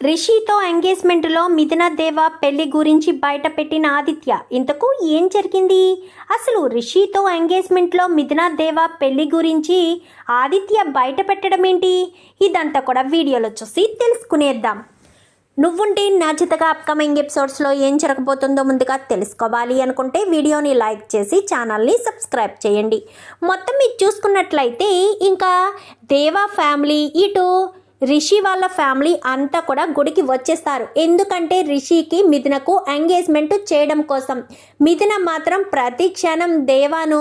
రిషితో ఎంగేజ్మెంట్లో మిథున దేవ పెళ్ళి గురించి బయటపెట్టిన ఆదిత్య. ఇంతకు ఏం జరిగింది? అసలు రిషితో ఎంగేజ్మెంట్లో మిథున దేవ పెళ్ళి గురించి ఆదిత్య బయట పెట్టడం ఏంటి ఇదంతా కూడా వీడియోలో చూసి తెలుసుకునేద్దాం. నువ్వుంటే నచ్చితగా అప్కమింగ్ ఎపిసోడ్స్లో ఏం జరగబోతుందో ముందుగా తెలుసుకోవాలి అనుకుంటే వీడియోని లైక్ చేసి ఛానల్ని సబ్స్క్రైబ్ చేయండి. మొత్తం మీరు చూసుకున్నట్లయితే ఇంకా దేవా ఫ్యామిలీ ఇటు రిషి వాళ్ళ ఫ్యామిలీ అంతా కూడా గుడికి వచ్చేస్తారు. ఎందుకంటే రిషికి మిథునకు ఎంగేజ్మెంట్ చేయడం కోసం. మిథున మాత్రం ప్రతి క్షణం దేవాను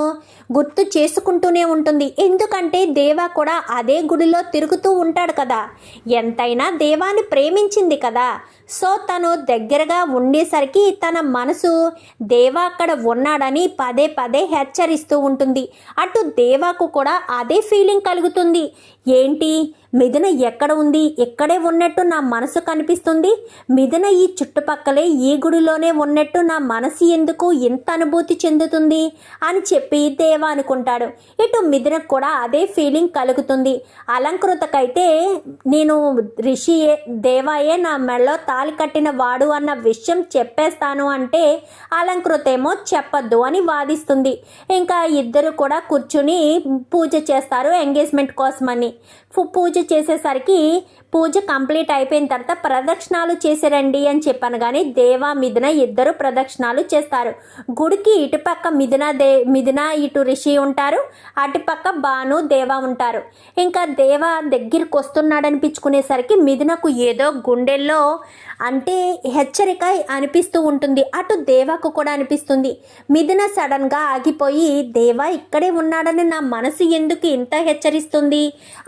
గుర్తు చేసుకుంటూనే ఉంటుంది. ఎందుకంటే దేవా కూడా అదే గుడిలో తిరుగుతూ ఉంటాడు కదా. ఎంతైనా దేవాని ప్రేమించింది కదా. సో తను దగ్గరగా ఉండేసరికి తన మనసు దేవా అక్కడ ఉన్నాడని పదే పదే హెచ్చరిస్తూ ఉంటుంది. అటు దేవాకు కూడా అదే ఫీలింగ్ కలుగుతుంది. ఏంటి? మిథున ఎక్కడ ఉంది? ఇక్కడే ఉన్నట్టు నా మనసు కనిపిస్తుంది. మిథున ఈ చుట్టుపక్కలే ఈ గుడిలోనే ఉన్నట్టు నా మనసు ఎందుకు ఇంత అనుభూతి చెందుతుంది? అని చెప్పి దేవ అనుకుంటాడు. ఇటు మిథునకు కూడా అదే ఫీలింగ్ కలుగుతుంది. అలంకృతకైతే నేను రిషియే దేవాయే నా మెడలో తాలి కట్టిన వాడు అన్న విషయం చెప్పేస్తాను అంటే అలంకృతేమో చెప్పద్దు చెప్పొద్దు అని వాదిస్తుంది. ఇంకా ఇద్దరు కూడా కూర్చుని పూజ చేస్తారు ఎంగేజ్మెంట్ కోసమని. పూజ చేసేసరికి పూజ కంప్లీట్ అయిపోయిన తర్వాత ప్రదక్షిణాలు చేశారండి అని చెప్పాను. కానీ దేవా మిథున ఇద్దరు ప్రదక్షిణాలు చేస్తారు. గుడికి ఇటుపక్క మిథున దే మిథున ఇటు రిషి ఉంటారు. అటుపక్క బాను దేవా ఉంటారు. ఇంకా దేవ దగ్గరికి వస్తున్నాడనిపించుకునేసరికి మిథునకు ఏదో గుండెల్లో అంటే హెచ్చరిక అనిపిస్తూ ఉంటుంది. అటు దేవాకు కూడా అనిపిస్తుంది. మిథున సడన్గా ఆగిపోయి దేవా ఇక్కడే ఉన్నాడని నా మనసు ఎందుకు ఇంత హెచ్చరిస్తుంది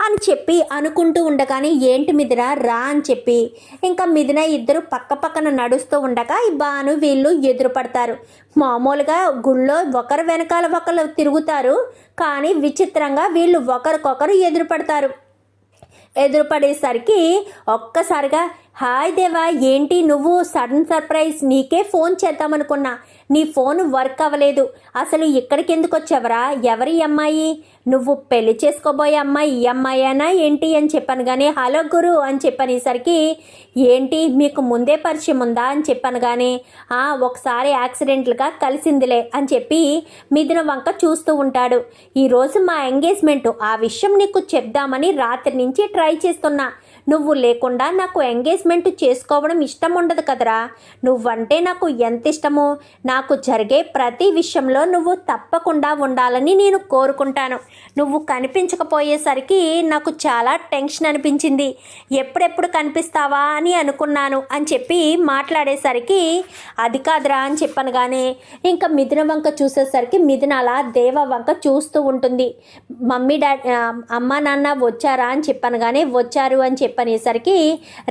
అని చెప్పి అనుకుంటూ ఉండగానే ఏంటి మిథున? రా అని చెప్పి. ఇంకా మిథున ఇద్దరు పక్క పక్కన నడుస్తూ ఉండగా ఈ బాను వీళ్ళు ఎదురుపడతారు. మామూలుగా గుళ్ళో ఒకరు వెనకాల ఒకరు తిరుగుతారు కానీ విచిత్రంగా వీళ్ళు ఒకరికొకరు ఎదురుపడతారు. ఎదురుపడేసరికి ఒక్కసారిగా హాయ్ దేవా ఏంటి నువ్వు సడన్ సర్ప్రైజ్? నీకే ఫోన్ చేద్దామనుకున్నా. నీ ఫోన్ వర్క్ అవ్వలేదు. అసలు ఇక్కడికి ఎందుకు వచ్చావరా? ఎవరి అమ్మాయి? నువ్వు పెళ్ళి చేసుకోబోయే అమ్మాయి ఈ అమ్మాయేనా ఏంటి అని చెప్పాను కానీ హలో గురు అని చెప్పనేసరికి ఏంటి మీకు ముందే పరిచయం ఉందా? అని చెప్పాను కానీ ఒకసారి యాక్సిడెంట్లుగా కలిసిందిలే అని చెప్పి మిథున వంక చూస్తూ ఉంటాడు. ఈరోజు మా ఎంగేజ్మెంట్ ఆ విషయం నీకు చెప్దామని రాత్రి నుంచి ట్రై చేస్తున్నా. నువ్వు లేకుండా నాకు ఎంగేజ్మెంట్ చేసుకోవడం ఇష్టం ఉండదు కదరా. నువ్వంటే నాకు ఎంత ఇష్టమో నాకు జరిగే ప్రతి విషయంలో నువ్వు తప్పకుండా ఉండాలని నేను కోరుకుంటాను. నువ్వు కనిపించకపోయేసరికి నాకు చాలా టెన్షన్ అనిపించింది. ఎప్పుడెప్పుడు కనిపిస్తావా అని అనుకున్నాను అని చెప్పి మాట్లాడేసరికి అది కాదురా అని చెప్పాను కానీ ఇంకా మిథున వంక చూసేసరికి మిథున అలా దేవ వంక చూస్తూ ఉంటుంది. మమ్మీ డాడీ అమ్మ నాన్న వచ్చారా? అని చెప్పాను కానీ వచ్చారు అని చెప్పి చెప్పనేసరికి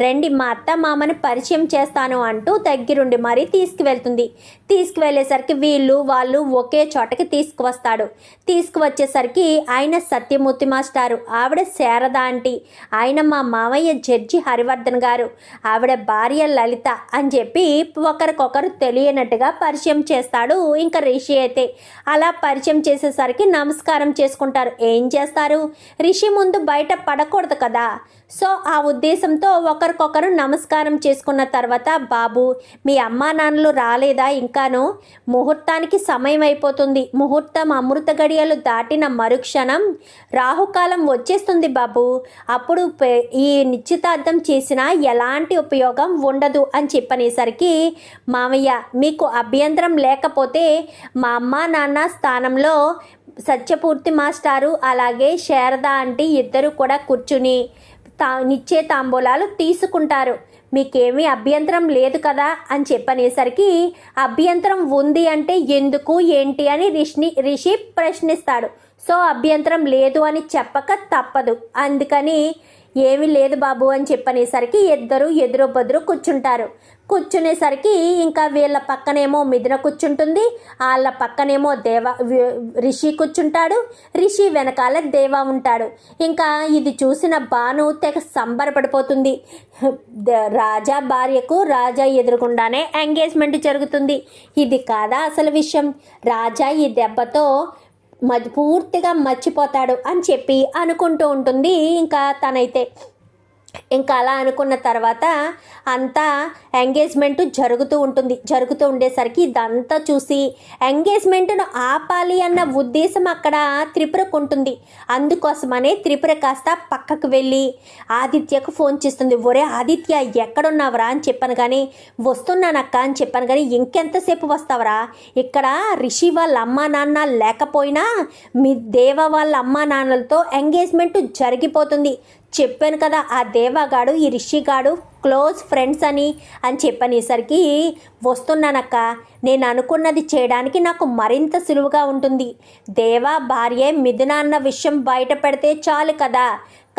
రండి మా అత్త మామని పరిచయం చేస్తాను అంటూ దగ్గరుండి మరీ తీసుకువెళ్తుంది. తీసుకువెళ్ళేసరికి వీళ్ళు వాళ్ళు ఒకే చోటకి తీసుకువస్తాడు. తీసుకువచ్చేసరికి ఆయన సత్యమూర్తి మాస్టారు ఆవిడ శారద ఆంటీ ఆయన మా మామయ్య జడ్జి హరివర్ధన్ గారు ఆవిడ భార్య లలిత అని చెప్పి ఒకరికొకరు తెలియనట్టుగా పరిచయం చేస్తాడు ఇంకా రిషి అయితే. అలా పరిచయం చేసేసరికి నమస్కారం చేసుకుంటారు. ఏం చేస్తారు? రిషి ముందు బయట పడకూడదు కదా. సో ఆ ఉద్దేశంతో ఒకరికొకరు నమస్కారం చేసుకున్న తర్వాత బాబు మీ అమ్మా నాన్నలు రాలేదా ఇంకాను? ముహూర్తానికి సమయం అయిపోతుంది. ముహూర్తం అమృత గడియలు దాటిన మరుక్షణం రాహుకాలం వచ్చేస్తుంది బాబు. అప్పుడు ఈ నిశ్చితార్థం చేసినా ఎలాంటి ఉపయోగం ఉండదు అని చెప్పనేసరికి మామయ్య మీకు అభ్యంతరం లేకపోతే మా అమ్మ నాన్న స్థానంలో సత్యపూర్తి మాస్టారు అలాగే శారద ఆంటీ ఇద్దరు కూడా కూర్చుని తా నిచ్చే తాంబూలాలు తీసుకుంటారు. మీకేమీ అభ్యంతరం లేదు కదా? అని చెప్పనేసరికి అభ్యంతరం ఉంది అంటే ఎందుకు ఏంటి అని రిషిని రిషి ప్రశ్నిస్తాడు. సో అభ్యంతరం లేదు అని చెప్పక తప్పదు. అందుకని ఏమీ లేదు బాబు అని చెప్పనేసరికి ఇద్దరు ఎదురు బదురు కూర్చుంటారు. కూర్చునేసరికి ఇంకా వీళ్ళ పక్కనేమో మిథున కూర్చుంటుంది. వాళ్ళ పక్కనేమో దేవ రిషి కూర్చుంటాడు. రిషి వెనకాల దేవ ఉంటాడు. ఇంకా ఇది చూసిన భాను తెగ సంబరపడిపోతుంది. రాజా భార్యకు రాజా ఎదురుగుండానే ఎంగేజ్మెంట్ జరుగుతుంది. ఇది కాదా అసలు విషయం? రాజా ఈ దెబ్బతో పూర్తిగా మర్చిపోతాడు అని చెప్పి అనుకుంటూ ఉంటుంది. ఇంకా తనైతే ఇంకా అలా అనుకున్న తర్వాత అంతా ఎంగేజ్మెంట్ జరుగుతూ ఉంటుంది. జరుగుతూ ఉండేసరికి ఇదంతా చూసి ఎంగేజ్మెంట్ను ఆపాలి అన్న ఉద్దేశం అక్కడ త్రిపురకు ఉంటుంది. అందుకోసమనే త్రిపుర కాస్త పక్కకు వెళ్ళి ఆదిత్యకు ఫోన్ చేస్తుంది. ఒరే ఆదిత్య ఎక్కడున్నావరా? అని చెప్పాను కానీ వస్తున్నానక్క అని చెప్పాను కానీ ఇంకెంతసేపు వస్తావరా? ఇక్కడ రిషి వాళ్ళ అమ్మా నాన్న లేకపోయినా మీ దేవ వాళ్ళ అమ్మా నాన్నలతో ఎంగేజ్మెంట్ జరిగిపోతుంది. చెప్పాను కదా ఆ దేవగాడు ఈ రిషిగాడు క్లోజ్ ఫ్రెండ్స్ అని అని చెప్పనేసరికి వస్తున్నానక్క. నేను అనుకున్నది చేయడానికి నాకు మరింత సులువుగా ఉంటుంది. దేవా భార్య మిథున అన్న విషయం బయట పెడితే చాలు కదా.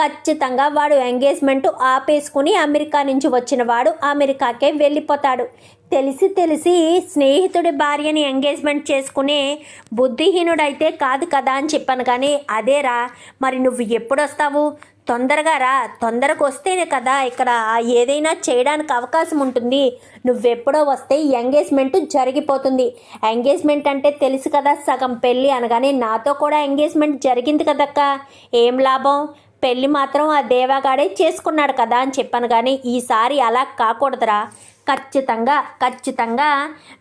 ఖచ్చితంగా వాడు ఎంగేజ్మెంట్ ఆపేసుకుని అమెరికా నుంచి వచ్చిన వాడు అమెరికాకే వెళ్ళిపోతాడు. తెలిసి తెలిసి స్నేహితుడి భార్యని ఎంగేజ్మెంట్ చేసుకునే బుద్ధిహీనుడైతే కాదు కదా అని చెప్పాను కానీ అదేరా. మరి నువ్వు ఎప్పుడొస్తావు? తొందరగా రా. తొందరకు వస్తేనే కదా ఇక్కడ ఏదైనా చేయడానికి అవకాశం ఉంటుంది. నువ్వెప్పుడో వస్తే ఎంగేజ్మెంట్ జరిగిపోతుంది. ఎంగేజ్మెంట్ అంటే తెలుసు కదా సగం పెళ్ళి అనగానే నాతో కూడా ఎంగేజ్మెంట్ జరిగింది కదక్క. ఏం లాభం? పెళ్ళి మాత్రం ఆ దేవాగాడే చేసుకున్నాడు కదా అని చెప్పాను కానీ ఈసారి అలా కాకూడదురా. ఖచ్చితంగా ఖచ్చితంగా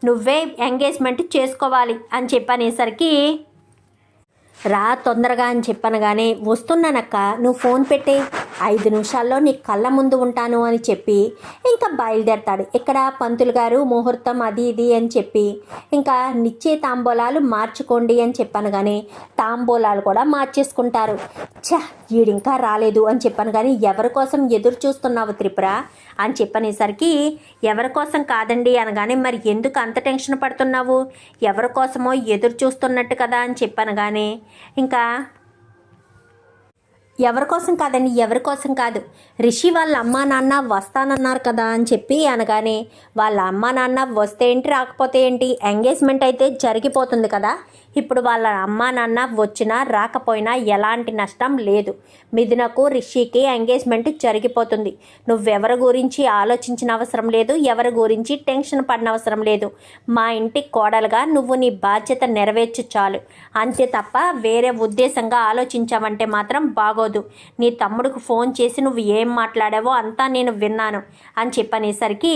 నువ్వే ఎంగేజ్మెంట్ చేసుకోవాలి అని చెప్పనేసరికి రా తొందరగా అని చెప్పనగానే వస్తున్నానక్క నువ్వు ఫోన్ పెట్టే. ఐదు నిమిషాల్లో నీ కళ్ళ ముందు ఉంటాను అని చెప్పి ఇంకా బయలుదేరతాడు. ఇక్కడ పంతులు గారు? ముహూర్తం అది ఇది అని చెప్పి ఇంకా నిచ్చే తాంబూలాలు మార్చుకోండి అని చెప్పాను కానీ తాంబూలాలు కూడా మార్చేసుకుంటారు. ఛ ఇంకా రాలేదు అని చెప్పాను కానీ ఎవరి కోసం ఎదురు చూస్తున్నావు త్రిపుర? అని చెప్పనేసరికి ఎవరి కోసం కాదండి అనగానే మరి ఎందుకు అంత టెన్షన్ పడుతున్నావు? ఎవరి కోసమో ఎదురు చూస్తున్నట్టు కదా అని చెప్పాను కానీ ఇంకా ఎవరి కోసం కాదండి ఎవరి కోసం కాదు. రిషి వాళ్ళ అమ్మా నాన్న వస్తానన్నారు కదా అని చెప్పి అనగానే వాళ్ళ అమ్మా నాన్న వస్తే ఏంటి రాకపోతే ఏంటి ఎంగేజ్మెంట్ అయితే జరిగిపోతుంది కదా. ఇప్పుడు వాళ్ళ అమ్మా నాన్న వచ్చినా రాకపోయినా ఎలాంటి నష్టం లేదు. మిథునకు రిషికి ఎంగేజ్మెంట్ జరిగిపోతుంది. నువ్వెవరి గురించి ఆలోచించిన అవసరం లేదు ఎవరి గురించి టెన్షన్ పడినవసరం లేదు. మా ఇంటి కోడలుగా నువ్వు నీ బాధ్యత నెరవేర్చు చాలు. అంతే తప్ప వేరే ఉద్దేశంగా ఆలోచించావంటే మాత్రం బాగోదు. నీ తమ్ముడికి ఫోన్ చేసి నువ్వు ఏం మాట్లాడావో అంతా నేను విన్నాను అని చెప్పనేసరికి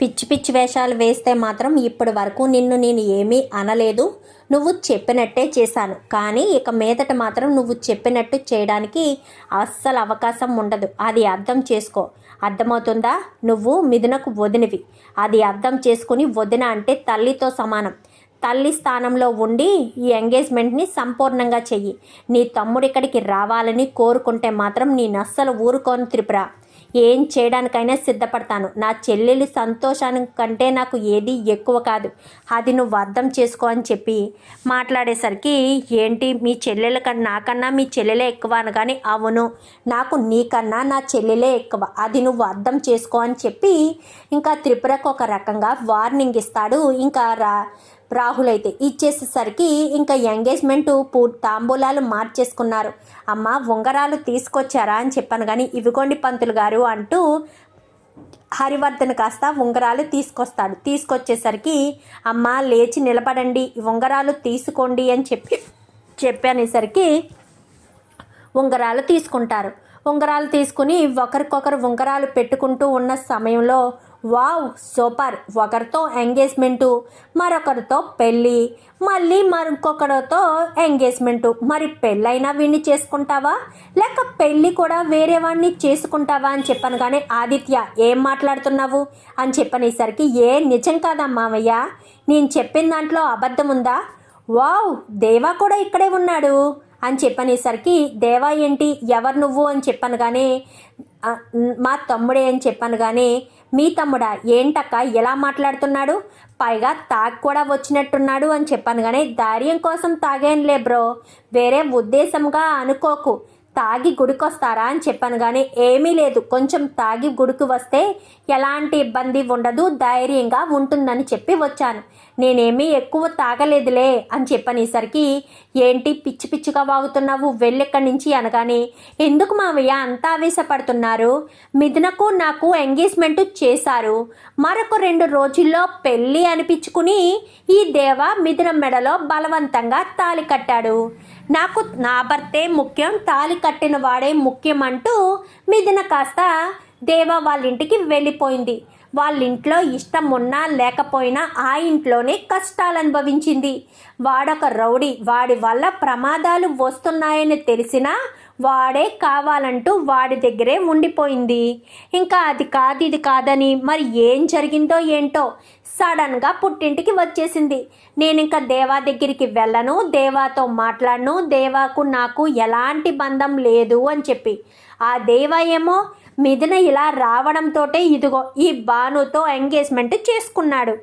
పిచ్చి పిచ్చి వేషాలు వేస్తే మాత్రం ఇప్పటి వరకు నిన్ను నేను ఏమీ అనలేదు. నువ్వు చెప్పినట్టే చేశాను. కానీ ఇక మీదట మాత్రం నువ్వు చెప్పినట్టు చేయడానికి అస్సలు అవకాశం ఉండదు. అది అర్థం చేసుకో. అర్థమవుతుందా? నువ్వు మిథునకు వదినవి. అది అర్థం చేసుకుని వదిన అంటే తల్లితో సమానం. తల్లి స్థానంలో ఉండి ఈ ఎంగేజ్మెంట్ని సంపూర్ణంగా చెయ్యి. నీ తమ్ముడు ఇక్కడికి రావాలని కోరుకుంటే మాత్రం నేను అస్సలు ఊరుకోను త్రిపుర. ఏం చేయడానికైనా సిద్ధపడతాను. నా చెల్లెలి సంతోషానికి కంటే నాకు ఏది ఎక్కువ కాదు. అది నువ్వు అర్థం చేసుకో అని చెప్పి మాట్లాడేసరికి ఏంటి? మీ చెల్లెల కన్నా నాకన్నా మీ చెల్లెలే ఎక్కువ అనగానే అవును. నాకు నీకన్నా నా చెల్లెలే ఎక్కువ. అది నువ్వు అర్థం చేసుకో అని చెప్పి ఇంకా త్రిపురకు ఒక రకంగా వార్నింగ్ ఇస్తాడు. ఇంకా రా రాహుల్ అయితే ఇచ్చేసేసరికి ఇంకా ఎంగేజ్మెంట్ పూ తాంబూలాలు మార్చేసుకున్నారు. అమ్మ ఉంగరాలు తీసుకొచ్చారా అని చెప్పాను కానీ ఇవిగోండి పంతులు గారు అంటూ హరివర్ధన్ కాస్త ఉంగరాలు తీసుకొస్తాడు. తీసుకొచ్చేసరికి అమ్మ లేచి నిలబడండి ఉంగరాలు తీసుకోండి అని చెప్పి చెప్పనేసరికి ఉంగరాలు తీసుకుంటారు. ఉంగరాలు తీసుకుని ఒకరికొకరు ఉంగరాలు పెట్టుకుంటూ ఉన్న సమయంలో వావ్ సూపర్. ఒకరితో ఎంగేజ్మెంటు మరొకరితో పెళ్ళి. మళ్ళీ మరొకరితో ఎంగేజ్మెంటు. మరి పెళ్ళైనా వీడిని చేసుకుంటావా? లేక పెళ్ళి కూడా వేరే వాడిని చేసుకుంటావా అని చెప్పాను కానీ ఆదిత్య ఏం మాట్లాడుతున్నావు? అని చెప్పనేసరికి ఏ నిజం కాదా మామయ్య నేను చెప్పిన దాంట్లో అబద్ధం ఉందా వావ్ దేవా కూడా ఇక్కడే ఉన్నాడు. అని చెప్పనేసరికి దేవా ఏంటి? ఎవరు నువ్వు? అని చెప్పాను కానీ మా తమ్ముడే అని చెప్పాను కానీ మీ తమ్ముడా ఏంటక్క ఎలా మాట్లాడుతున్నాడు? పైగా తాగి కూడా వచ్చినట్టున్నాడు అని చెప్పాను కానీ ధైర్యం కోసం తాగేంలే బ్రో. వేరే ఉద్దేశంగా అనుకోకు. తాగి గుడికొస్తారా అని చెప్పాను కానీ ఏమీ లేదు. కొంచెం తాగి గుడికి వస్తే ఎలాంటి ఇబ్బంది ఉండదు. ధైర్యంగా ఉంటుందని చెప్పి వచ్చాను. నేనేమీ ఎక్కువ తాగలేదులే అని చెప్పనేసరికి ఏంటి పిచ్చి పిచ్చిగా వాగుతున్నావు? వెళ్ళెక్కడి నుంచి అనగానే ఎందుకు మావయ్య అంత ఆవేశపడుతున్నారు? మిథునకు నాకు ఎంగేజ్మెంట్ చేశారు. మరొక రెండు రోజుల్లో పెళ్ళి అనిపించుకుని ఈ దేవ మిథున మెడలో బలవంతంగా తాలి కట్టాడు. నాకు నా భర్తే ముఖ్యం తాలి కట్టిన వాడే ముఖ్యం అంటూ మిథున కాస్త దేవా వాళ్ళ ఇంటికి వెళ్ళిపోయింది. వాళ్ళ ఇంట్లో ఇష్టం ఉన్నా లేకపోయినా ఆ ఇంట్లోనే కష్టాలు అనుభవించింది వాడొక రౌడీ. వాడి వల్ల ప్రమాదాలు వస్తున్నాయని తెలిసినా వాడే కావాలంటూ వాడి దగ్గరే ఉండిపోయింది. ఇంకా అది కాదు ఇది కాదని మరి ఏం జరిగిందో ఏంటో సడన్గా పుట్టింటికి వచ్చేసింది. నేను ఇంకా దేవా దగ్గరికి వెళ్ళను దేవాతో మాట్లాడను దేవాకు నాకు ఎలాంటి బంధం లేదు అని చెప్పి. ఆ దేవా ఏమో మిథున ఇలా రావడంతో ఇదిగో ఈ భానుతో ఎంగేజ్మెంట్ చేసుకున్నాడు.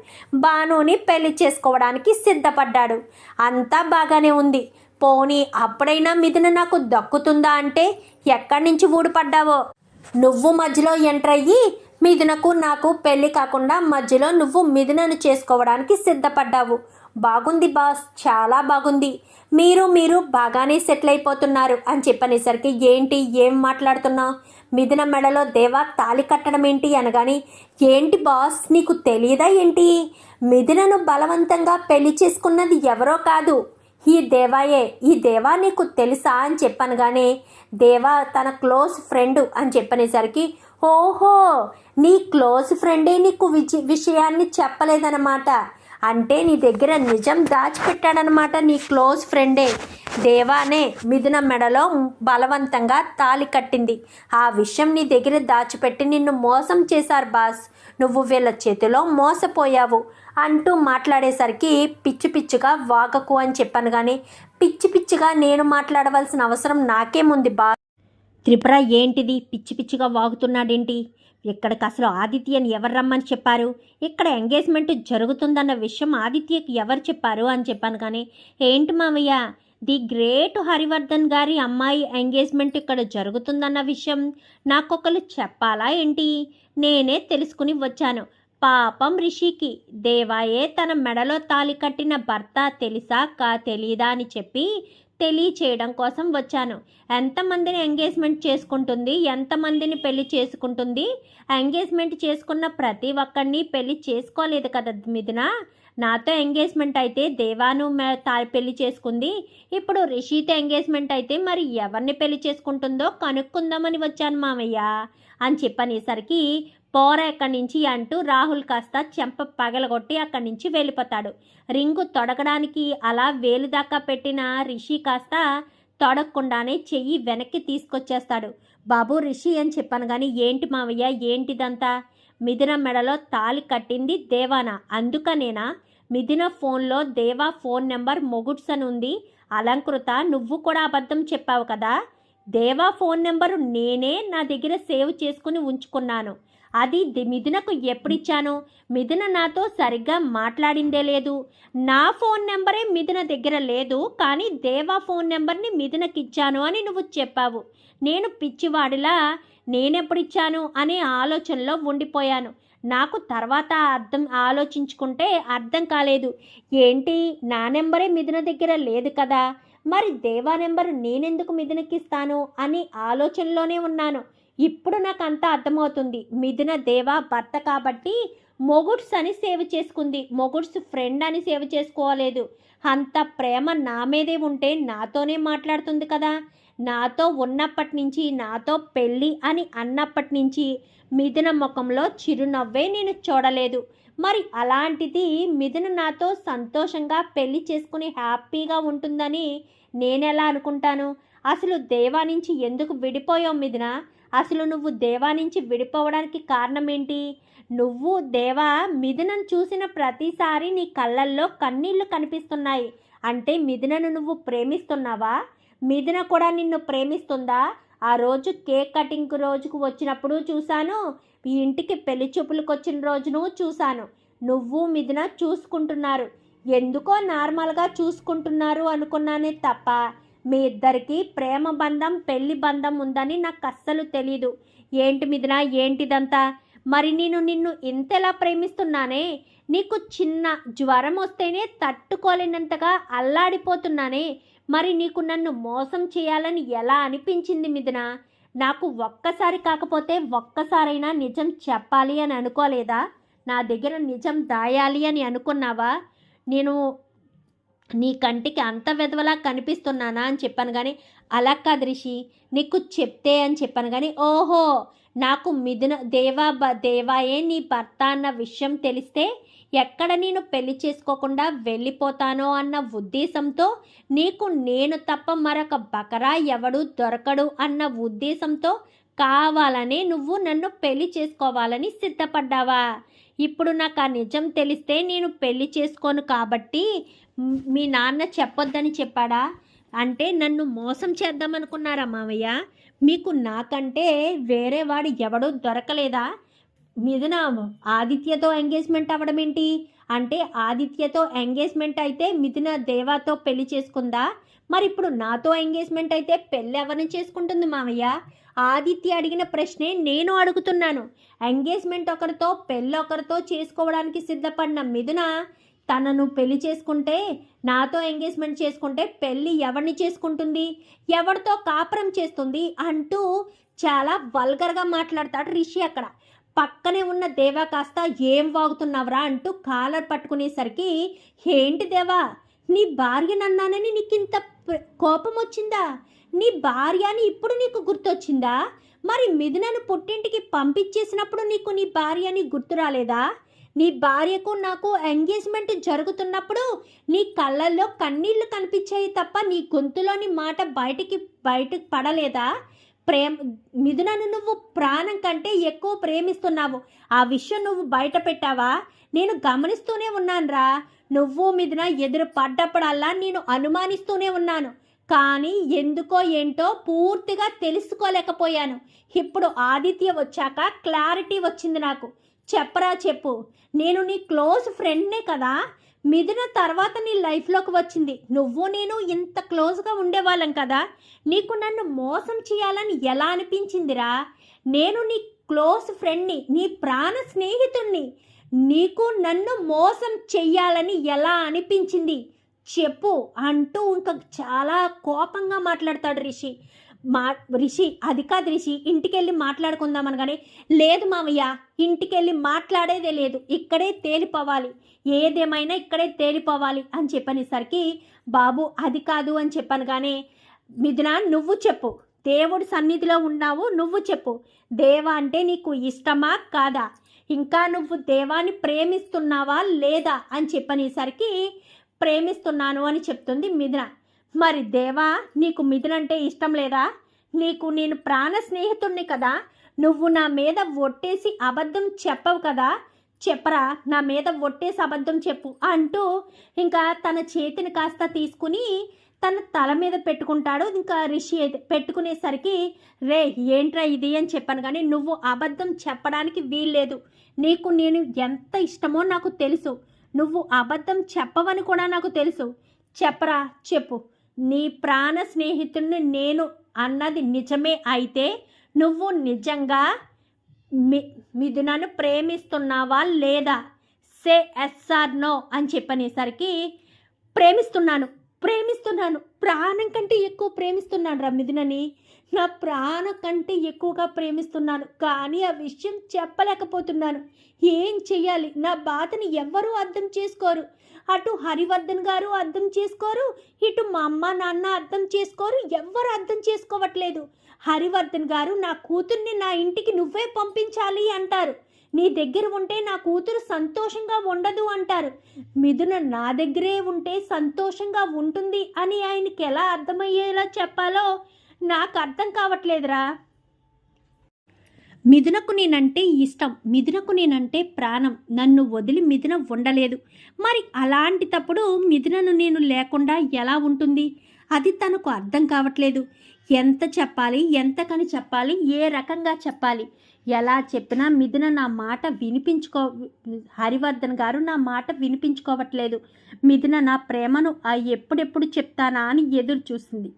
భానుని పెళ్ళి చేసుకోవడానికి సిద్ధపడ్డాడు. అంతా బాగానే ఉంది. పోనీ అప్పుడైనా మిథున నాకు దక్కుతుందా అంటే ఎక్కడి నుంచి ఊడిపడ్డావో? నువ్వు మధ్యలో ఎంటర్ అయ్యి మిథునకు నాకు పెళ్ళి కాకుండా మధ్యలో నువ్వు మిథునను చేసుకోవడానికి సిద్ధపడ్డావు. బాగుంది బాస్ చాలా బాగుంది. మీరు మీరు బాగానే సెటిల్ అయిపోతున్నారు అని చెప్పనేసరికి ఏంటి ఏం మాట్లాడుతున్నావు? మిథున మెడలో దేవా తాలి కట్టడం ఏంటి అనగాని ఏంటి బాస్ నీకు తెలియదా ఏంటి? మిథునను బలవంతంగా పెళ్ళి చేసుకున్నది ఎవరో కాదు. ఈ దేవాయే ఈ దేవా నీకు తెలుసా అని చెప్పనగానే దేవా తన క్లోజ్ ఫ్రెండ్ అని చెప్పనేసరికి ఓహో నీ క్లోజ్ ఫ్రెండే నీకు విజ విషయాన్ని చెప్పలేదన్నమాట. అంటే నీ దగ్గర నిజం దాచిపెట్టాడనమాట నీ క్లోజ్ ఫ్రెండే. దేవానే మిథున మెడలో బలవంతంగా తాలి కట్టింది. ఆ విషయం నీ దగ్గర దాచిపెట్టి నిన్ను మోసం చేశారు బాస్. నువ్వు వీళ్ళ చేతిలో మోసపోయావు అంటూ మాట్లాడేసరికి పిచ్చి పిచ్చిగా వాగకు అని చెప్పాను కానీ పిచ్చి పిచ్చిగా నేను మాట్లాడవలసిన అవసరం నాకేముంది బా త్రిపుర ఏంటిది? పిచ్చి పిచ్చిగా వాగుతున్నాడేంటి? ఇక్కడికి అసలు ఆదిత్యని ఎవరు రమ్మని చెప్పారు? ఇక్కడ ఎంగేజ్మెంట్ జరుగుతుందన్న విషయం ఆదిత్యకి ఎవరు చెప్పారు అని చెప్పాను కానీ ఏంటి మావయ్య? ది గ్రేట్ హరివర్ధన్ గారి అమ్మాయి ఎంగేజ్మెంట్ ఇక్కడ జరుగుతుందన్న విషయం నాకొకరు చెప్పాలా ఏంటి? నేనే తెలుసుకుని వచ్చాను. పాపం రిషికి. దేవాయే తన మెడలో తాలి కట్టిన భర్త తెలుసా కా తెలీదా అని చెప్పి తెలియచేయడం కోసం వచ్చాను. ఎంతమందిని ఎంగేజ్మెంట్ చేసుకుంటుంది? ఎంతమందిని పెళ్ళి చేసుకుంటుంది? ఎంగేజ్మెంట్ చేసుకున్న ప్రతి ఒక్కరిని పెళ్ళి చేసుకోలేదు కదా మిథున. నాతో ఎంగేజ్మెంట్ అయితే దేవాను తా పెళ్ళి చేసుకుంది. ఇప్పుడు రిషితో ఎంగేజ్మెంట్ అయితే మరి ఎవరిని పెళ్ళి చేసుకుంటుందో కనుక్కుందామని వచ్చాను మామయ్య అని చెప్పనేసరికి పోర ఎక్కడి నుంచి అంటూ రాహుల్ కాస్త చెంప పగలగొట్టి అక్కడి నుంచి వెళ్ళిపోతాడు. రింగు తొడగడానికి అలా వేలు దాకా పెట్టిన రిషి కాస్త తొడగకుండానే చెయ్యి వెనక్కి తీసుకొచ్చేస్తాడు. బాబు రిషి అని చెప్పాను కానీ ఏంటి మావయ్య? ఏంటిదంతా? మిథున మెడలో తాలి కట్టింది దేవానా? అందుకనేనా? మిథున ఫోన్లో దేవా ఫోన్ నెంబర్ మొగుడ్స్ అని ఉంది అలంకృత నువ్వు కూడా అబద్ధం చెప్పావు కదా? దేవా ఫోన్ నెంబరు నేనే నా దగ్గర సేవ్ చేసుకుని ఉంచుకున్నాను. అది ది- మిథునకు ఎప్పుడిచ్చాను? మిథున నాతో సరిగ్గా మాట్లాడిందే లేదు. నా ఫోన్ నెంబరే మిథున దగ్గర లేదు కానీ దేవా ఫోన్ నెంబర్ని మిథునకిచ్చాను అని నువ్వు చెప్పావు. నేను పిచ్చివాడిలా నేనెప్పుడిచ్చాను అనే ఆలోచనలో ఉండిపోయాను. నాకు తర్వాత అర్థం ఆలోచించుకుంటే అర్థం కాలేదు. ఏంటి? నా నెంబరే మిథున దగ్గర లేదు కదా? మరి దేవా నెంబర్ నేనెందుకు మిథునకిస్తాను అని ఆలోచనలోనే ఉన్నాను. ఇప్పుడు నాకు అంతా అర్థమవుతుంది. మిథున దేవా భర్త కాబట్టి మొగుడ్స్ అని సేవ్ చేసుకుంది. మొగుడ్స్ ఫ్రెండ్ అని సేవ్ చేసుకోలేదు. అంత ప్రేమ నా మీదే ఉంటే నాతోనే మాట్లాడుతుంది కదా. నాతో ఉన్నప్పటి నుంచి నాతో పెళ్ళి అని అన్నప్పటి నుంచి మిథున ముఖంలో చిరునవ్వే నేను చూడలేదు. మరి అలాంటిది మిథున నాతో సంతోషంగా పెళ్ళి చేసుకుని హ్యాపీగా ఉంటుందని నేనెలా అనుకుంటాను? అసలు దేవా నుంచి ఎందుకు విడిపోయావు మిథున? అసలు నువ్వు దేవా నుంచి విడిపోవడానికి కారణం ఏంటి నువ్వు దేవా మిథునను చూసిన ప్రతిసారి నీ కళ్ళల్లో కన్నీళ్ళు కనిపిస్తున్నాయి. అంటే మిథునను నువ్వు ప్రేమిస్తున్నావా? మిథున కూడా నిన్ను ప్రేమిస్తుందా? ఆ రోజు కేక్ కటింగ్ రోజుకు వచ్చినప్పుడు చూశాను. ఈ ఇంటికి పెళ్ళి చూపులకు వచ్చిన రోజును చూశాను. నువ్వు మిథున చూసుకుంటున్నారు. ఎందుకో నార్మల్గా చూసుకుంటున్నారు అనుకున్నానే తప్ప మీ ఇద్దరికి ప్రేమ బంధం పెళ్ళి బంధం ఉందని నాకు అస్సలు తెలీదు. ఏంటి మిథున ఏంటిదంతా? మరి నేను నిన్ను ఇంతలా ప్రేమిస్తున్నానే? నీకు చిన్న జ్వరం వస్తేనే తట్టుకోలేనంతగా అల్లాడిపోతున్నానే? మరి నీకు నన్ను మోసం చేయాలని ఎలా అనిపించింది మిథున? నాకు ఒక్కసారి కాకపోతే ఒక్కసారైనా నిజం చెప్పాలి అని అనుకోలేదా? నా దగ్గర నిజం దాయాలి అని అనుకున్నావా? నేను నీ కంటికి అంత వెధవలా కనిపిస్తున్నానా అని చెప్పాను కానీ అలా కాదు రిషి నీకు చెప్తే అని చెప్పాను కానీ ఓహో నాకు మిథున దేవా బ దేవాయే నీ భర్త అన్న విషయం తెలిస్తే ఎక్కడ నేను పెళ్ళి చేసుకోకుండా వెళ్ళిపోతానో అన్న ఉద్దేశంతో నీకు నేను తప్ప మరొక బకరా ఎవడు దొరకడు అన్న ఉద్దేశంతో కావాలనే నువ్వు నన్ను పెళ్ళి చేసుకోవాలని సిద్ధపడ్డావా? ఇప్పుడు నాకు ఆ నిజం తెలిస్తే నేను పెళ్ళి చేసుకోను కాబట్టి మీ నాన్న చెప్పొద్దని చెప్పాడా? అంటే నన్ను మోసం చేద్దామనుకున్నారా మావయ్య? మీకు నాకంటే వేరే వాడు ఎవడూ దొరకలేదా? మిథున ఆదిత్యతో ఎంగేజ్మెంట్ అవ్వడం ఏంటి? అంటే ఆదిత్యతో ఎంగేజ్మెంట్ అయితే మిథున దేవాతో పెళ్ళి చేసుకుందా? మరి ఇప్పుడు నాతో ఎంగేజ్మెంట్ అయితే పెళ్ళి ఎవరిని చేసుకుంటుంది మామయ్య ఆదిత్య అడిగిన ప్రశ్నే నేను అడుగుతున్నాను. ఎంగేజ్మెంట్ ఒకరితో పెళ్ళి ఒకరితో చేసుకోవడానికి సిద్ధపడిన మిథున తనను పెళ్ళి చేసుకుంటే నాతో ఎంగేజ్మెంట్ చేసుకుంటే పెళ్ళి ఎవరిని చేసుకుంటుంది? ఎవరితో కాపురం చేస్తుంది? అంటూ చాలా వల్గర్గా మాట్లాడతాడు రిషి అక్కడ. పక్కనే ఉన్న దేవా కాస్త ఏం వాగుతున్నావురా అంటూ కాలర్ పట్టుకునేసరికి ఏంటి దేవా నీ భార్య నన్నానని నీకు ఇంత కోపం వచ్చిందా? నీ భార్య అని ఇప్పుడు నీకు గుర్తొచ్చిందా? మరి మిథునను పుట్టింటికి పంపించేసినప్పుడు నీకు నీ భార్య అని గుర్తు రాలేదా? నీ భార్యకు నాకు ఎంగేజ్మెంట్ జరుగుతున్నప్పుడు నీ కళ్ళల్లో కన్నీళ్ళు కనిపించాయి తప్ప నీ గొంతులోని మాట బయటికి బయటకు పడలేదా? ప్రేమ మిథునను నువ్వు ప్రాణం కంటే ఎక్కువ ప్రేమిస్తున్నావు. ఆ విషయం నువ్వు బయట పెట్టావా నేను గమనిస్తూనే ఉన్నానురా. నువ్వు మిథున ఎదురు పడ్డప్పుడల్లా నేను అనుమానిస్తూనే ఉన్నాను. కానీ ఎందుకో ఏంటో పూర్తిగా తెలుసుకోలేకపోయాను. ఇప్పుడు ఆదిత్య వచ్చాక క్లారిటీ వచ్చింది నాకు. చెప్పరా చెప్పు. నేను నీ క్లోజ్ ఫ్రెండ్నే కదా. మిథున తర్వాత నీ లైఫ్లోకి వచ్చింది. నువ్వు నేను ఇంత క్లోజ్గా ఉండేవాళ్ళం కదా. నీకు నన్ను మోసం చేయాలని ఎలా అనిపించిందిరా? నేను నీ క్లోజ్ ఫ్రెండ్ని నీ ప్రాణ స్నేహితుణ్ణి. నీకు నన్ను మోసం చెయ్యాలని ఎలా అనిపించింది? చెప్పు అంటూ ఇంకా చాలా కోపంగా మాట్లాడతాడు రిషి. మా రిషి అది కాదు రిషి ఇంటికెళ్ళి మాట్లాడుకుందాం అనగానే లేదు మామయ్య ఇంటికెళ్ళి మాట్లాడేదే లేదు ఇక్కడే తేలిపోవాలి ఏదేమైనా ఇక్కడే తేలిపోవాలి అని చెప్పనేసరికి బాబు అది కాదు అని చెప్పాను కానీ మిథున నువ్వు చెప్పు దేవుడి సన్నిధిలో ఉన్నావు నువ్వు చెప్పు దేవా అంటే నీకు ఇష్టమా కాదా ఇంకా నువ్వు దేవాన్ని ప్రేమిస్తున్నావా లేదా అని చెప్పనేసరికి ప్రేమిస్తున్నాను అని చెప్తుంది మిథున. మరి దేవా నీకు మిథునంటే ఇష్టం లేదా? నీకు నేను ప్రాణ స్నేహితుణ్ణి కదా. నువ్వు నా మీద ఒట్టేసి అబద్ధం చెప్పవు కదా. చెప్పరా నా మీద ఒట్టేసి అబద్ధం చెప్పు అంటూ ఇంకా తన చేతిని కాస్త తీసుకుని తన తల మీద పెట్టుకుంటాడు. ఇంకా రిషి పెట్టుకునేసరికి రే ఏంట్రా ఇది అని చెప్పాను కానీ నువ్వు అబద్ధం చెప్పడానికి వీల్లేదు. నీకు నేను ఎంత ఇష్టమో నాకు తెలుసు. నువ్వు అబద్ధం చెప్పవని కూడా నాకు తెలుసు. చెప్పరా చెప్పు. నీ ప్రాణ స్నేహితుడిని నేను అన్నది నిజమే అయితే నువ్వు నిజంగా మి మిథునను ప్రేమిస్తున్నావా లేదా? సే ఎస్ఆర్ నో అని చెప్పనేసరికి ప్రేమిస్తున్నాను ప్రేమిస్తున్నాను. ప్రాణం కంటే ఎక్కువ ప్రేమిస్తున్నాను రా మిథునని. నా ప్రాణం కంటే ఎక్కువగా ప్రేమిస్తున్నాను కానీ ఆ విషయం చెప్పలేకపోతున్నాను. ఏం చెయ్యాలి? నా బాధని ఎవ్వరూ అర్థం చేసుకోరు. అటు హరివర్ధన్ గారు అర్థం చేసుకోరు ఇటు మా అమ్మ నాన్న అర్థం చేసుకోరు ఎవ్వరు అర్థం చేసుకోవట్లేదు. హరివర్ధన్ గారు నా కూతుర్ని నా ఇంటికి నువ్వే పంపించాలి అంటారు. నీ దగ్గర ఉంటే నా కూతురు సంతోషంగా ఉండదు అంటారు. మిథున నా దగ్గరే ఉంటే సంతోషంగా ఉంటుంది అని ఆయనకి ఎలా అర్థమయ్యేలా చెప్పాలో నాకు అర్థం కావట్లేదురా. మిథునకు నేనంటే ఇష్టం. మిథునకు నేనంటే ప్రాణం. నన్ను వదిలి మిథున ఉండలేదు. మరి అలాంటి తప్పుడు మిథునను నేను లేకుండా ఎలా ఉంటుంది? అది తనకు అర్థం కావట్లేదు. ఎంత చెప్పాలి ఎంతకని చెప్పాలి ఏ రకంగా చెప్పాలి? ఎలా చెప్పినా మిథున నా మాట వినిపించుకో హరివర్ధన్ గారు నా మాట వినిపించుకోవట్లేదు. మిథున నా ప్రేమను ఆ ఎప్పుడెప్పుడు చెప్తానా అని ఎదురు చూసింది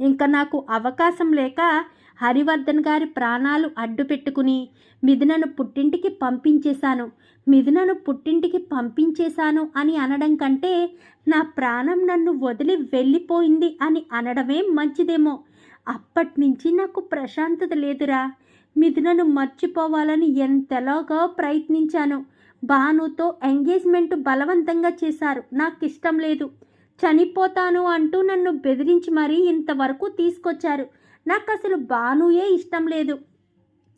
ఇంకా నాకు అవకాశం లేక హరివర్ధన్ గారి ప్రాణాలు అడ్డు పెట్టుకుని మిథునను పుట్టింటికి పంపించేశాను. మిథునను పుట్టింటికి పంపించేశాను అని అనడం కంటే నా ప్రాణం నన్ను వదిలి వెళ్ళిపోయింది అని అనడమే మంచిదేమో. అప్పటి నుంచి నాకు ప్రశాంతత లేదురా. మిథునను మర్చిపోవాలని ఎంతలాగా ప్రయత్నించాను. భానుతో ఎంగేజ్మెంట్ బలవంతంగా చేశారు. నాకు ఇష్టం లేదు. చనిపోతాను అంటూ నన్ను బెదిరించి మరీ ఇంతవరకు తీసుకొచ్చారు. నాకు అసలు బానుయే ఇష్టం లేదు.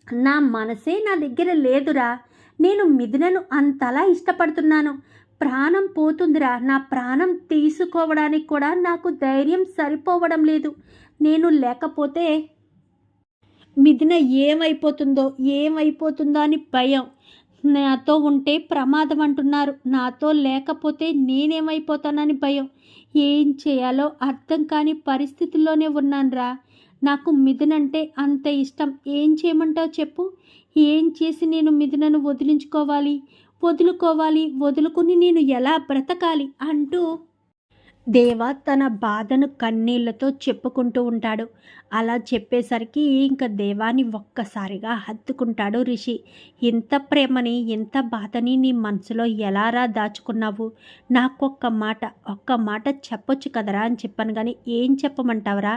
నా మనసే నా దగ్గర లేదురా. నేను మిథునను అంతలా ఇష్టపడుతున్నాను. ప్రాణం పోతుందిరా. నా ప్రాణం తీసుకోవడానికి కూడా నాకు ధైర్యం సరిపోవడం లేదు. నేను లేకపోతే మిథున ఏమైపోతుందో ఏమైపోతుందో అని భయం. నాతో ఉంటే ప్రమాదం అంటున్నారు. నాతో లేకపోతే నేనేమైపోతానని భయం. ఏం చేయాలో అర్థం కాని పరిస్థితుల్లోనే ఉన్నానురా. నాకు మిథునంటే అంత ఇష్టం. ఏం చేయమంటావు చెప్పు? ఏం చేసి నేను మిథునను వదిలించుకోవాలి? వదులుకోవాలి? వదులుకుని నేను ఎలా బ్రతకాలి? అంటూ దేవ తన బాధను కన్నీళ్ళతో చెప్పుకుంటూ ఉంటాడు. అలా చెప్పేసరికి ఇంకా దేవాన్ని ఒక్కసారిగా హత్తుకుంటాడు రిషి. ఇంత ప్రేమని ఇంత బాధని నీ మనసులో ఎలారా దాచుకున్నావు? నాకొక్క మాట ఒక్క మాట చెప్పొచ్చు కదరా అని చెప్పాను కానీ ఏం చెప్పమంటావరా?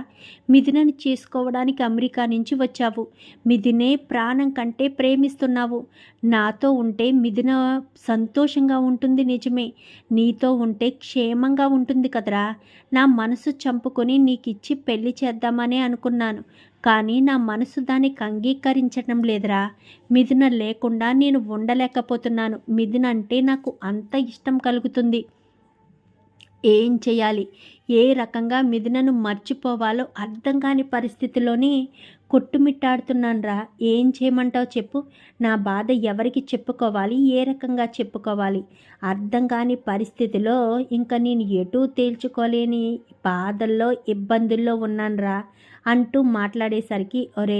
మిథునని చేసుకోవడానికి అమెరికా నుంచి వచ్చావు. మిథునే ప్రాణం కంటే ప్రేమిస్తున్నావు. నాతో ఉంటే మిథున సంతోషంగా ఉంటుంది నిజమే. నీతో ఉంటే క్షేమంగా ఉంటుంది కదరా. నా మనసు చంపుకొని నీకిచ్చి పెళ్ళి చేద్దామనే అనుకున్నాను. కానీ నా మనసు దానికి అంగీకరించడం లేదురా. మిథున లేకుండా నేను ఉండలేకపోతున్నాను. మిథున అంటే నాకు అంత ఇష్టం కలుగుతుంది. ఏం చేయాలి? ఏ రకంగా మిథునను మర్చిపోవాలో అర్థం కాని పరిస్థితిలోని కొట్టుమిట్టాడుతున్నానురా. ఏం చేయమంటావు చెప్పు. నా బాధ ఎవరికి చెప్పుకోవాలి? ఏ రకంగా చెప్పుకోవాలి? అర్థం కాని పరిస్థితిలో ఇంకా నేను ఎటూ తేల్చుకోలేని బాధల్లో ఇబ్బందుల్లో ఉన్నానురా. అంటూ మాట్లాడేసరికి ఒరే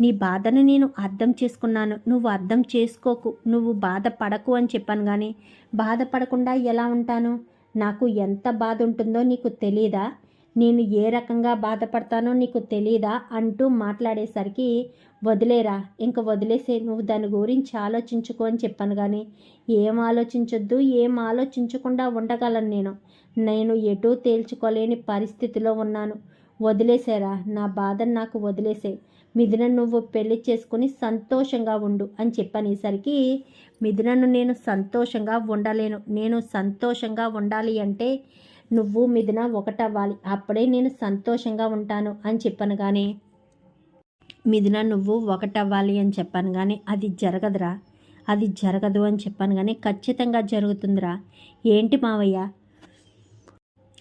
నీ బాధను నేను అర్థం చేసుకున్నాను. నువ్వు అర్థం చేసుకోకు. నువ్వు బాధపడకు అని చెప్పాను కానీ బాధపడకుండా ఎలా ఉంటాను? నాకు ఎంత బాధ ఉంటుందో నీకు తెలీదా? నేను ఏ రకంగా బాధపడతానో నీకు తెలీదా? అంటూ మాట్లాడేసరికి వదిలేరా ఇంక వదిలేసే నువ్వు దాని గురించి ఆలోచించుకో అని చెప్పాను కానీ ఏం ఆలోచించొద్దు ఏం ఆలోచించకుండా ఉండగలను నేను. నేను ఎటూ తేల్చుకోలేని పరిస్థితిలో ఉన్నాను. వదిలేసేరా నా బాధను నాకు వదిలేసే. మిథున నువ్వు పెళ్ళి చేసుకుని సంతోషంగా ఉండు అని చెప్పనేసరికి మిథునను నేను సంతోషంగా ఉండలేను. నేను సంతోషంగా ఉండాలి అంటే నువ్వు మిథున ఒకటవ్వాలి. అప్పుడే నేను సంతోషంగా ఉంటాను అని చెప్పాను కానీ మిథున నువ్వు ఒకటవ్వాలి అని చెప్పాను కానీ అది జరగదురా. అది జరగదు అని చెప్పాను కానీ ఖచ్చితంగా జరుగుతుందిరా. ఏంటి మావయ్య?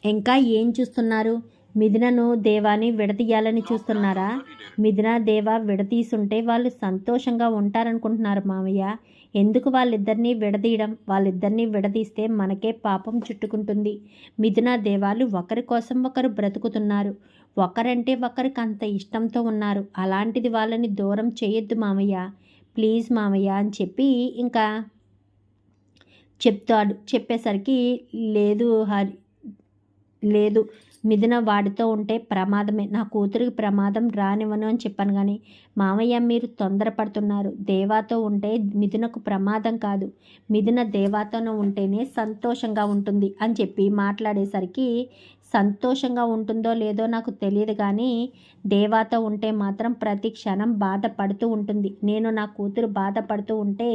ఇంకా ఏం చూస్తున్నారు? మిథునను దేవాని విడదీయాలని చూస్తున్నారా? మిథున దేవ విడదీసుంటే వాళ్ళు సంతోషంగా ఉంటారనుకుంటున్నారు మావయ్య ఎందుకు వాళ్ళిద్దరినీ విడదీయడం? వాళ్ళిద్దరినీ విడదీస్తే మనకే పాపం చుట్టుకుంటుంది. మిథున దేవాలు ఒకరి కోసం ఒకరు బ్రతుకుతున్నారు. ఒకరంటే ఒకరికి అంత ఇష్టంతో ఉన్నారు. అలాంటిది వాళ్ళని దూరం చేయొద్దు మామయ్య. ప్లీజ్ మామయ్య అని చెప్పి ఇంకా చెప్తాడు. చెప్పేసరికి లేదు హరి లేదు మిథున వాడితో ఉంటే ప్రమాదమే. నా కూతురికి ప్రమాదం రానివ్వను అని చెప్పాను కానీ మామయ్య మీరు తొందరపడుతున్నారు. దేవాతో ఉంటే మిథునకు ప్రమాదం కాదు. మిథున దేవాతోనే ఉంటేనే సంతోషంగా ఉంటుంది అని చెప్పి మాట్లాడేసరికి సంతోషంగా ఉంటుందో లేదో నాకు తెలియదు కానీ దేవాతో ఉంటే మాత్రం ప్రతి క్షణం బాధపడుతూ ఉంటుంది. నేను నా కూతురు బాధపడుతూ ఉంటే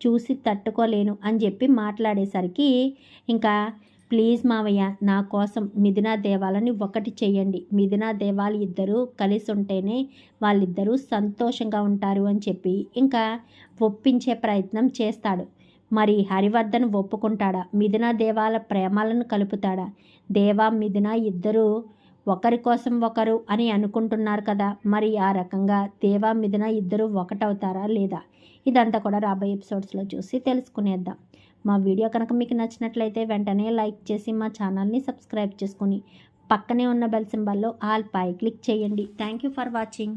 చూసి తట్టుకోలేను అని చెప్పి మాట్లాడేసరికి ఇంకా ప్లీజ్ మావయ్య నా కోసం మిథునా దేవాలని ఒకటి చేయండి మిథునా దేవాలు ఇద్దరూ కలిసి ఉంటేనే వాళ్ళిద్దరూ సంతోషంగా ఉంటారు అని చెప్పి ఇంకా ఒప్పించే ప్రయత్నం చేస్తాడు. మరి హరివర్ధన్ ఒప్పుకుంటాడా? మిథునా దేవాల ప్రేమాలను కలుపుతాడా? దేవా మిథున ఇద్దరూ ఒకరి కోసం ఒకరు అని అనుకుంటున్నారు కదా మరి ఆ రకంగా దేవా మిథున ఇద్దరు ఒకటవుతారా లేదా? ఇదంతా కూడా రాబోయే ఎపిసోడ్స్లో చూసి తెలుసుకునేద్దాం. మా వీడియో కనుక మీకు నచ్చినట్లయితే వెంటనే లైక్ చేసి మా ఛానల్ని సబ్స్క్రైబ్ చేసుకుని పక్కనే ఉన్న బెల్ సింబల్లో ఆల్ పై క్లిక్ చేయండి. Thank you for watching